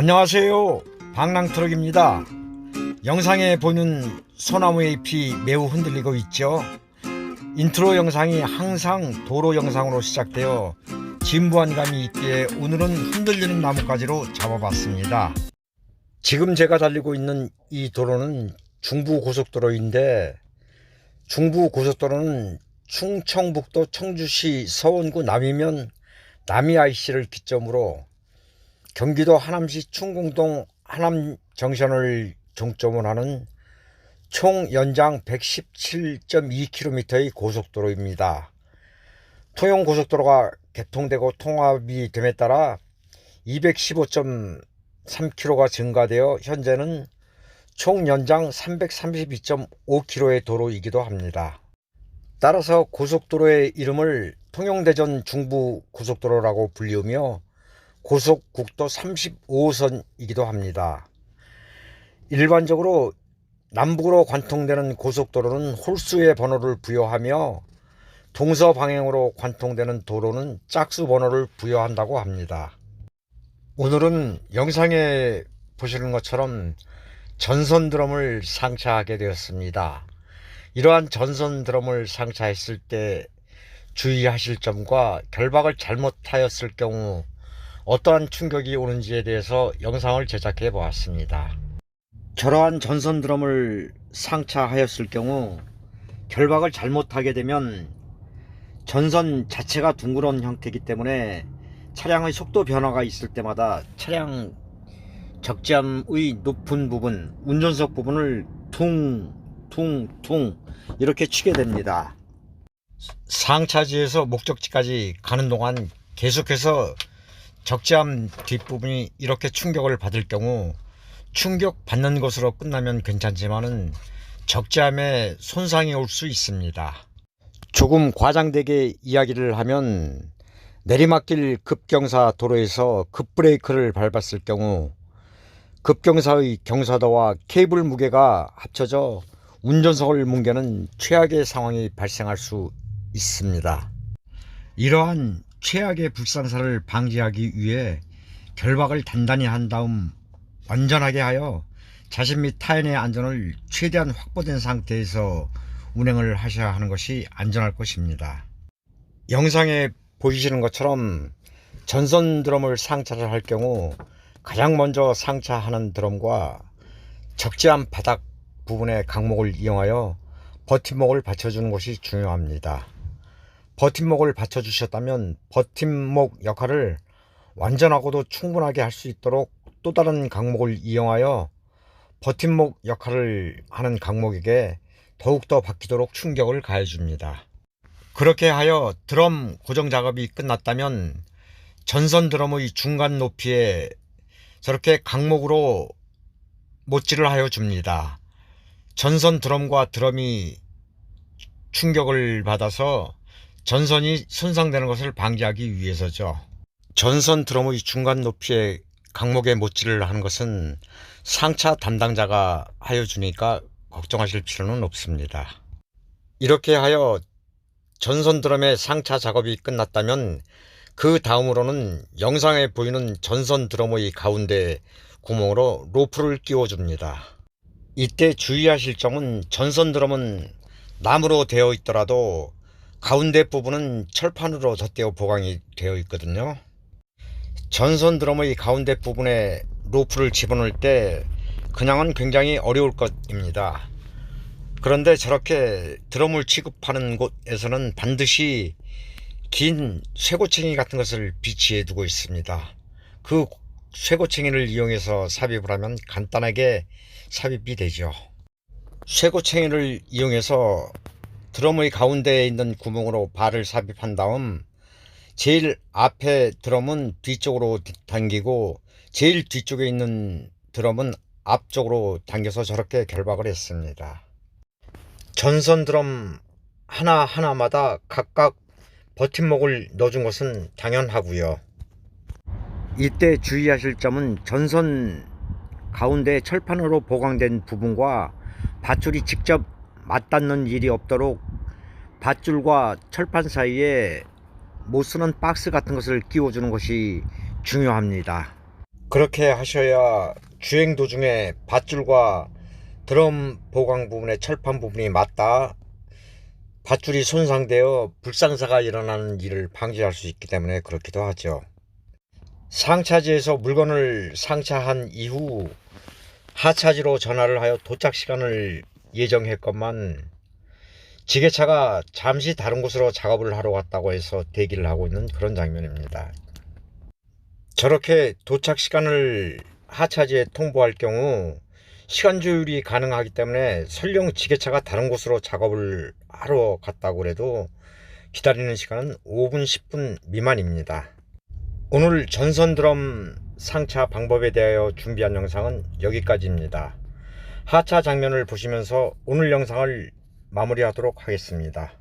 안녕하세요. 방랑트럭입니다. 영상에 보이는 소나무의 잎이 매우 흔들리고 있죠. 인트로 영상이 항상 도로 영상으로 시작되어 진부한 감이 있기에 오늘은 흔들리는 나뭇가지로 잡아봤습니다. 지금 제가 달리고 있는 이 도로는 중부고속도로인데 중부고속도로는 충청북도 청주시 서원구 남이면 남이IC를 기점으로 경기도 하남시 충궁동 하남 정션을 종점으로 하는 총 연장 117.2km의 고속도로입니다. 통영 고속도로가 개통되고 통합이 됨에 따라 215.3km가 증가되어 현재는 총 연장 332.5km의 도로이기도 합니다. 따라서 고속도로의 이름을 통영대전 중부 고속도로라고 불리우며 고속국도 35호선이기도 합니다. 일반적으로 남북으로 관통되는 고속도로는 홀수의 번호를 부여하며 동서 방향으로 관통되는 도로는 짝수 번호를 부여한다고 합니다. 오늘은 영상에 보시는 것처럼 전선 드럼을 상차하게 되었습니다. 이러한 전선 드럼을 상차했을 때 주의하실 점과 결박을 잘못하였을 경우 어떠한 충격이 오는지에 대해서 영상을 제작해 보았습니다. 저러한 전선 드럼을 상차하였을 경우 결박을 잘못하게 되면 전선 자체가 둥그런 형태이기 때문에 차량의 속도 변화가 있을 때마다 차량 적재함의 높은 부분, 운전석 부분을 퉁, 퉁, 퉁 이렇게 치게 됩니다. 상차지에서 목적지까지 가는 동안 계속해서 적재함 뒷부분이 이렇게 충격을 받을 경우 충격 받는 것으로 끝나면 괜찮지만은 적재함에 손상이 올 수 있습니다. 조금 과장되게 이야기를 하면 내리막길 급경사 도로에서 급브레이크를 밟았을 경우 급경사의 경사도와 케이블 무게가 합쳐져 운전석을 뭉개는 최악의 상황이 발생할 수 있습니다. 이러한 최악의 불상사를 방지하기 위해 결박을 단단히 한 다음 완전하게 하여 자신 및 타인의 안전을 최대한 확보된 상태에서 운행을 하셔야 하는 것이 안전할 것입니다. 영상에 보시는 것처럼 전선 드럼을 상차를 할 경우 가장 먼저 상차하는 드럼과 적재한 바닥 부분의 강목을 이용하여 버팀목을 받쳐주는 것이 중요합니다. 버팀목을 받쳐주셨다면 버팀목 역할을 완전하고도 충분하게 할 수 있도록 또 다른 강목을 이용하여 버팀목 역할을 하는 강목에게 더욱더 바뀌도록 충격을 가해줍니다. 그렇게 하여 드럼 고정 작업이 끝났다면 전선 드럼의 중간 높이에 저렇게 강목으로 못질을 하여 줍니다. 전선 드럼과 드럼이 충격을 받아서 전선이 손상되는 것을 방지하기 위해서죠. 전선 드럼의 중간 높이에 강목에 못질을 하는 것은 상차 담당자가 하여 주니까 걱정하실 필요는 없습니다. 이렇게 하여 전선 드럼의 상차 작업이 끝났다면 그 다음으로는 영상에 보이는 전선 드럼의 가운데 구멍으로 로프를 끼워줍니다. 이때 주의하실 점은 전선 드럼은 나무로 되어 있더라도 가운데 부분은 철판으로 덧대어 보강이 되어 있거든요. 전선 드럼의 가운데 부분에 로프를 집어넣을 때 그냥은 굉장히 어려울 것입니다. 그런데 저렇게 드럼을 취급하는 곳에서는 반드시 긴 쇠고챙이 같은 것을 비치해 두고 있습니다. 그 쇠고챙이를 이용해서 삽입을 하면 간단하게 삽입이 되죠. 쇠고챙이를 이용해서 드럼의 가운데에 있는 구멍으로 발을 삽입한 다음 제일 앞에 드럼은 뒤쪽으로 당기고 제일 뒤쪽에 있는 드럼은 앞쪽으로 당겨서 저렇게 결박을 했습니다. 전선 드럼 하나하나마다 각각 버팀목을 넣어준 것은 당연하고요. 이때 주의하실 점은 전선 가운데 철판으로 보강된 부분과 밧줄이 직접 맞닿는 일이 없도록 밧줄과 철판 사이에 못 쓰는 박스 같은 것을 끼워주는 것이 중요합니다. 그렇게 하셔야 주행 도중에 밧줄과 드럼 보강 부분의 철판 부분이 맞다 밧줄이 손상되어 불상사가 일어나는 일을 방지할 수 있기 때문에 그렇기도 하죠. 상차지에서 물건을 상차한 이후 하차지로 전화를 하여 도착 시간을 예정했건만 지게차가 잠시 다른 곳으로 작업을 하러 갔다고 해서 대기를 하고 있는 그런 장면입니다. 저렇게 도착 시간을 하차지에 통보할 경우 시간 조율이 가능하기 때문에 설령 지게차가 다른 곳으로 작업을 하러 갔다고 해도 기다리는 시간은 5분 10분 미만입니다. 오늘 전선 드럼 상차 방법에 대하여 준비한 영상은 여기까지입니다. 하차 장면을 보시면서 오늘 영상을 마무리하도록 하겠습니다.